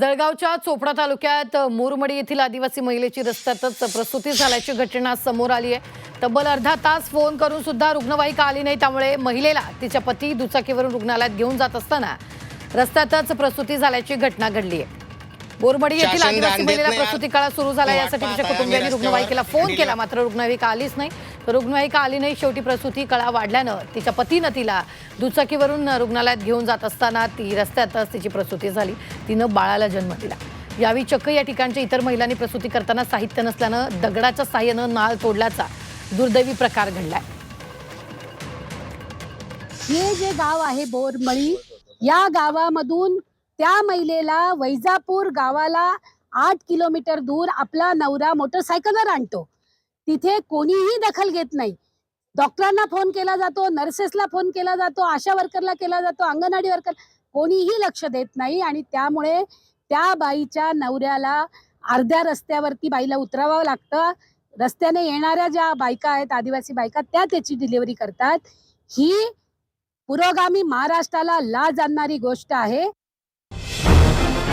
जळगावच्या चोपडा तालुक्यात मोरमडी येथील आदिवासी महिलेची रस्त्यातच प्रसूती झाल्याची घटना समोर आली आहे. तब्बल अर्धा तास फोन करून सुद्धा रुग्णवाहिका आली नाही. त्यामुळे महिलेला तिच्या पती दुचाकीवरून रुग्णालयात घेऊन जात असताना रस्त्यातच प्रसूती झाल्याची घटना घडली आहे. बोरमडी येथील आदिवासी महिलेला. प्रसूती काळ सुरू झाला यासाठी तिच्या कुटुंबियांनी. रुग्णवाहिकेला फोन. केला मात्र रुग्णवाहिका आलीच नाही तर रुग्णवाहिका आली नाही शेवटी प्रसूती कळा वाढल्यानं तिच्या पतीनं तिला दुचाकीवरून रुग्णालयात घेऊन जात असताना ती रस्त्यातच तिची प्रसूती झाली तिनं बाळाला जन्म दिला यावेळी चक्क या ठिकाणच्या इतर महिलांनी प्रसूती करताना साहित्य नसल्यानं दगडाच्या साह्यानं नाळ तोडल्याचा दुर्दैवी प्रकार घडलाय हे जे गाव आहे बोरमळी या गावामधून त्या महिलेला वैजापूर गावाला आठ किलोमीटर दूर आपला नवरा मोटरसायकलवर आणतो. तिथे कोणीही दखल घेत नाही. डॉक्टरांना फोन केला जातो नर्सेसला फोन केला जातो आशा वर्करला केला जातो अंगणवाडी वर्कर कोणीही लक्ष देत नाही आणि त्यामुळे त्या बाईच्या नवऱ्याला अर्ध्या रस्त्यावरती बाईला उतरावं लागतं. रस्त्याने येणाऱ्या ज्या बायका आहेत आदिवासी बायका त्या त्याची डिलिव्हरी करतात. ही पुरोगामी महाराष्ट्राला लाज आणणारी गोष्ट आहे.